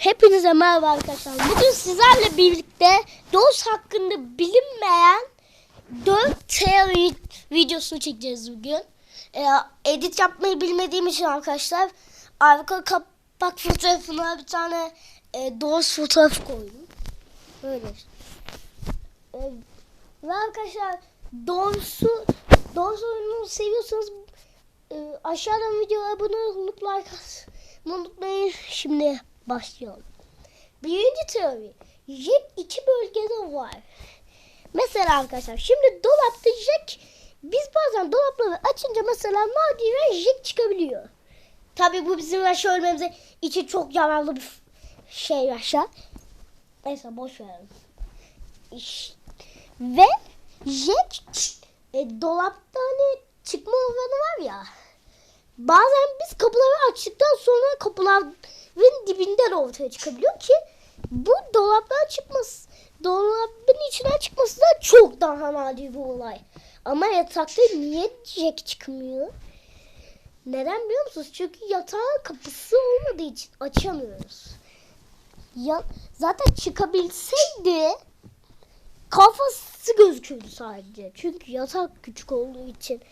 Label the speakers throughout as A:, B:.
A: Hepinize merhaba arkadaşlar. Bugün sizlerle birlikte DOS hakkında bilinmeyen 4 teori videosunu çekeceğiz bugün. Ee, edit yapmayı bilmediğim için arkadaşlar arka kapak fotoğrafına bir tane e, DOS fotoğraf koydum. Böyle. Ee, ve arkadaşlar DOS'u DOS oyununu seviyorsanız e, aşağıdan videoya abone olup like atmayı unutmayın. Şimdi başlayalım. Birinci teori. Jack iki bölgede var. Mesela arkadaşlar şimdi dolapta Jack biz bazen dolapları açınca mesela nadiren Jack çıkabiliyor. Tabi bu bizim yaşa ölmemize için çok yararlı bir şey yaşa. Neyse boş verelim. Ve Jack e, dolapta hani çıkma oranı var ya. Bazen biz kapıları açtıktan sonra kapıların dibinden ortaya çıkabiliyor ki bu dolaptan çıkması, dolabın içinden çıkması da çok daha nadir bir olay. Ama yatakta niye Jack çıkmıyor? Neden biliyor musunuz? Çünkü yatağın kapısı olmadığı için açamıyoruz. Ya, zaten çıkabilseydi kafası gözüküyordu sadece. Çünkü yatak küçük olduğu için.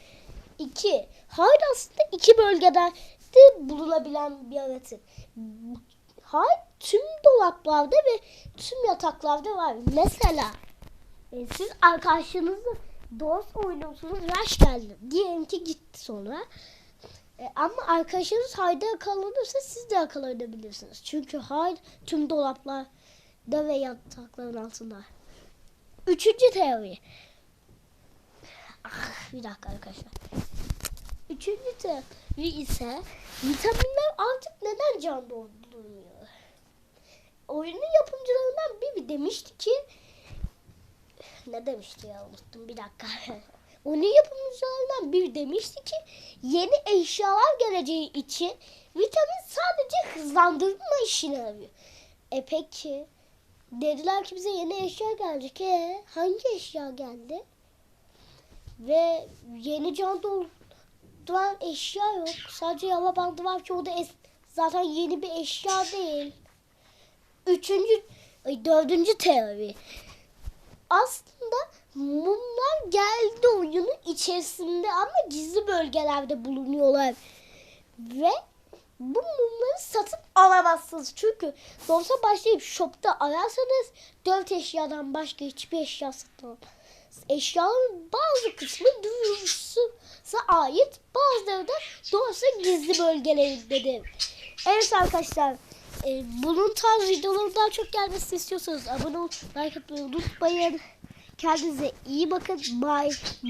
A: İki, Hyde aslında iki bölgede de bulunabilen bir yaratık. Hyde tüm dolaplarda ve tüm yataklarda var. Mesela e, siz arkadaşınızla dost oynuyorsunuz, Rush geldi. Diyelim ki gitti sonra. E, ama arkadaşınız Hyde'a yakalanırsa siz de yakalanabilirsiniz. Çünkü Hyde tüm dolaplarda ve yatakların altında. Üçüncü teori. Ah, bir dakika arkadaşlar. Üçüncü teori ise vitaminler artık neden can doldurmuyor? Oyunun yapımcılarından biri demişti ki ne demişti ya unuttum bir dakika. Oyunun yapımcılarından biri demişti ki yeni eşyalar geleceği için vitamin sadece hızlandırma işine yarıyor. E peki dediler ki bize yeni eşya gelecek. E hangi eşya geldi? Ve yeni can dolduran eşya yok. Sadece yama bandı var ki o da es- zaten yeni bir eşya değil. Üçüncü, ay, dördüncü teori. Aslında mumlar geldi oyunun içerisinde ama gizli bölgelerde bulunuyorlar. Ve bu mumları satın alamazsınız. Çünkü doğrusa başlayıp shopta ararsanız dört eşyadan başka hiçbir eşya satın Eşyaların bazı kısmı duyurusuza ait bazıları da doğrusa gizli bölgelerindedir. Evet arkadaşlar e, bunun tarz videoları daha çok gelmesini istiyorsanız abone olup like atmayı unutmayın. Kendinize iyi bakın. Bye.